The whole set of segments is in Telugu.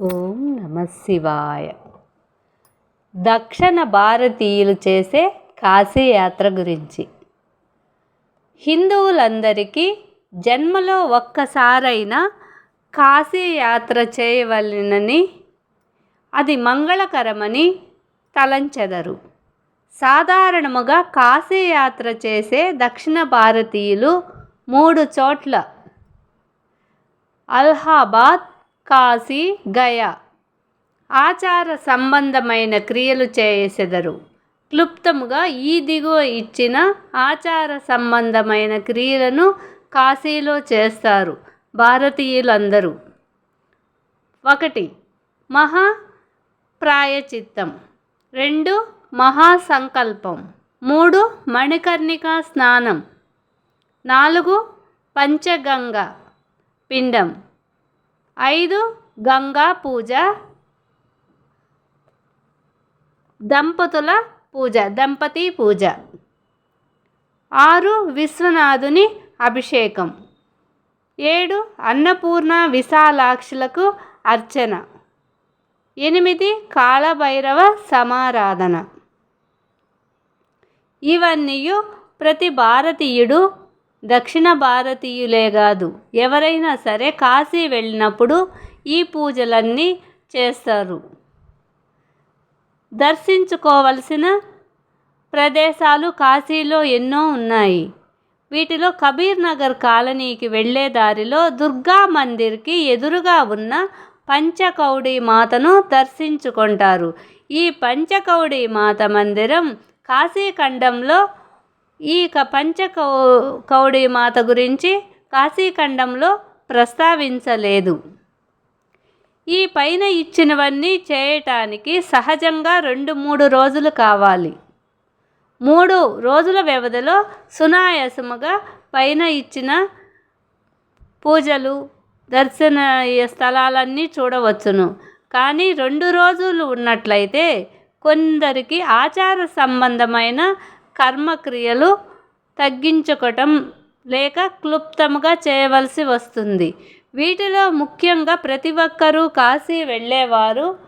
ఓం నమ శివాయ. దక్షిణ భారతీయులు చేసే కాశీయాత్ర గురించి. హిందువులందరికీ జన్మలో ఒక్కసారైనా కాశీయాత్ర చేయవలెనని అది మంగళకరమని తలంచెదరు. సాధారణముగా కాశీయాత్ర చేసే దక్షిణ భారతీయులు మూడు చోట్ల. అలహాబాద్ కాశీ గయా. ఆచార సంబంధమైన క్రియలు చేసెదరు. క్లుప్తముగా ఈ దిగువ ఇచ్చిన ఆచార సంబంధమైన క్రియలను కాశీలో చేస్తారు భారతీయులందరూ. ఒకటి మహా ప్రాయచిత్తం. రెండు మహాసంకల్పం. మూడు మణికర్ణికా స్నానం. నాలుగు పంచగంగ పిండం. ఐదు గంగా పూజ. దంపతుల పూజ దంపతి పూజ. ఆరు విశ్వనాథుని అభిషేకం. ఏడు అన్నపూర్ణ విశాలాక్షులకు అర్చన. ఎనిమిది కాళభైరవ సమారాధన. ఇవన్నీ ప్రతి భారతీయుడు దక్షిణ భారతీయులే కాదు ఎవరైనా సరే కాశీ వెళ్ళినప్పుడు ఈ పూజలన్నీ చేస్తారు. దర్శించుకోవలసిన ప్రదేశాలు కాశీలో ఎన్నో ఉన్నాయి. వీటిలో కబీర్ నగర్ కాలనీకి వెళ్ళే దారిలో దుర్గా మందిర్కి ఎదురుగా ఉన్న పంచకౌడి మాతను దర్శించుకుంటారు. ఈ పంచకౌడి మాత మందిరం కాశీఖండంలో ఈ పంచకౌ కౌడి మాత గురించి కాశీఖండంలో ప్రస్తావించలేదు. ఈ పైన ఇచ్చినవన్నీ చేయటానికి సహజంగా రెండు మూడు రోజులు కావాలి. మూడు రోజుల వ్యవధిలో సునాయాసముగా పైన ఇచ్చిన పూజలు దర్శన స్థలాలన్నీ చూడవచ్చును. కానీ రెండు రోజులు ఉన్నట్లయితే కొందరికి ఆచార సంబంధమైన కర్మక్రియలు తగ్గించుకోవటం లేక క్లుప్తంగా చేయవలసి వస్తుంది. వీటిలో ముఖ్యంగా ప్రతి ఒక్కరూ కాశీ వెళ్ళేవారు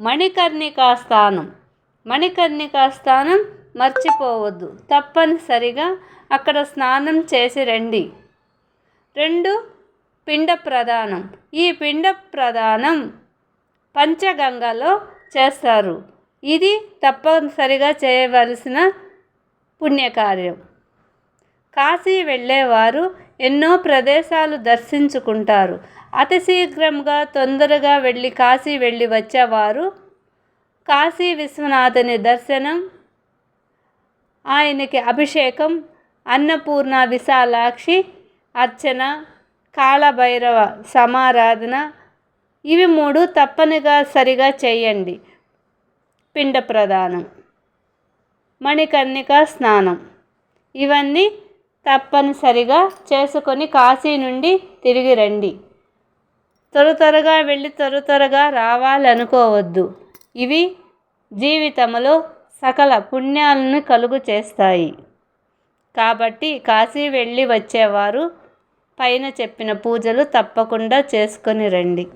మణికర్ణికా స్థానం. మణికర్ణికా స్థానం మర్చిపోవద్దు. తప్పనిసరిగా అక్కడ స్నానం చేసి రండి. రెండు పిండ ప్రదానం. ఈ పిండ ప్రదానం పంచగంగలో చేస్తారు. ఇది తప్పనిసరిగా చేయవలసిన పుణ్యకార్యం. కాశీ వెళ్ళేవారు ఎన్నో ప్రదేశాలు దర్శించుకుంటారు. అతి శీఘ్రంగా తొందరగా వెళ్ళి కాశీ వెళ్ళి వచ్చేవారు. కాశీ విశ్వనాథుని దర్శనం ఆయనకి అభిషేకం అన్నపూర్ణ విశాలాక్షి అర్చన కాళభైరవ సమారాధన ఇవి మూడు తప్పనిగా సరిగా చేయండి. పిండ ప్రదానం. మణికర్ణిక స్నానం. ఇవన్నీ తప్పనిసరిగా చేసుకొని కాశీ నుండి తిరిగి రండి. త్వర త్వరగా వెళ్ళి త్వర త్వరగా రావాలనుకోవద్దు. ఇవి జీవితంలో సకల పుణ్యాలను కలుగు చేస్తాయి. కాబట్టి కాశీ వెళ్ళి వచ్చేవారు పైన చెప్పిన పూజలు తప్పకుండా చేసుకొని రండి.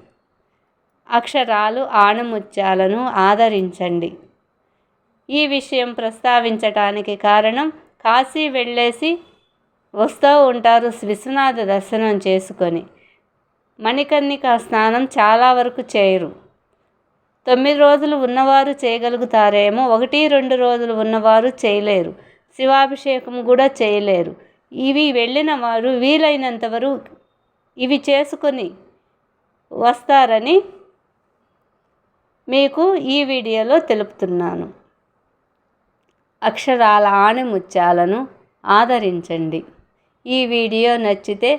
అక్షరాలు ఆణముత్యాలను ఆదరించండి. ఈ విషయం ప్రస్తావించటానికి కారణం కాశీ వెళ్ళేసి వస్తూ ఉంటారు విశ్వనాథ దర్శనం చేసుకొని. మణికర్ణిక స్నానం చాలా వరకు చేయరు. తొమ్మిది రోజులు ఉన్నవారు చేయగలుగుతారేమో ఒకటి రెండు రోజులు ఉన్నవారు చేయలేరు. శివాభిషేకం కూడా చేయలేరు. ఇవి వెళ్ళిన వారు వీలైనంత వరకు ఇవి చేసుకొని వస్తారని మీకు ఈ వీడియోలో తెలుపుతున్నాను. అక్షరాల ఆణిముత్యాలను ఆదరించండి. ఈ వీడియో నచ్చితే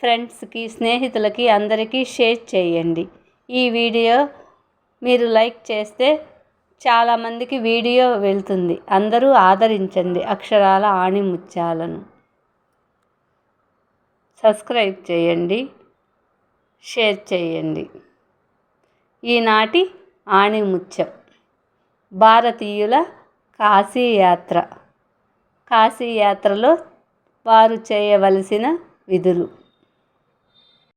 ఫ్రెండ్స్కి స్నేహితులకి అందరికీ షేర్ చేయండి. ఈ వీడియో మీరు లైక్ చేస్తే చాలామందికి వీడియో వెళ్తుంది. అందరూ ఆదరించండి అక్షరాల ఆణిముత్యాలను. సబ్స్క్రైబ్ చేయండి షేర్ చేయండి. ఈనాటి ఆణిముత్యం. భారతీయుల కాశీయాత్ర. కాశీయాత్రలో వారు చేయవలసిన విధులు.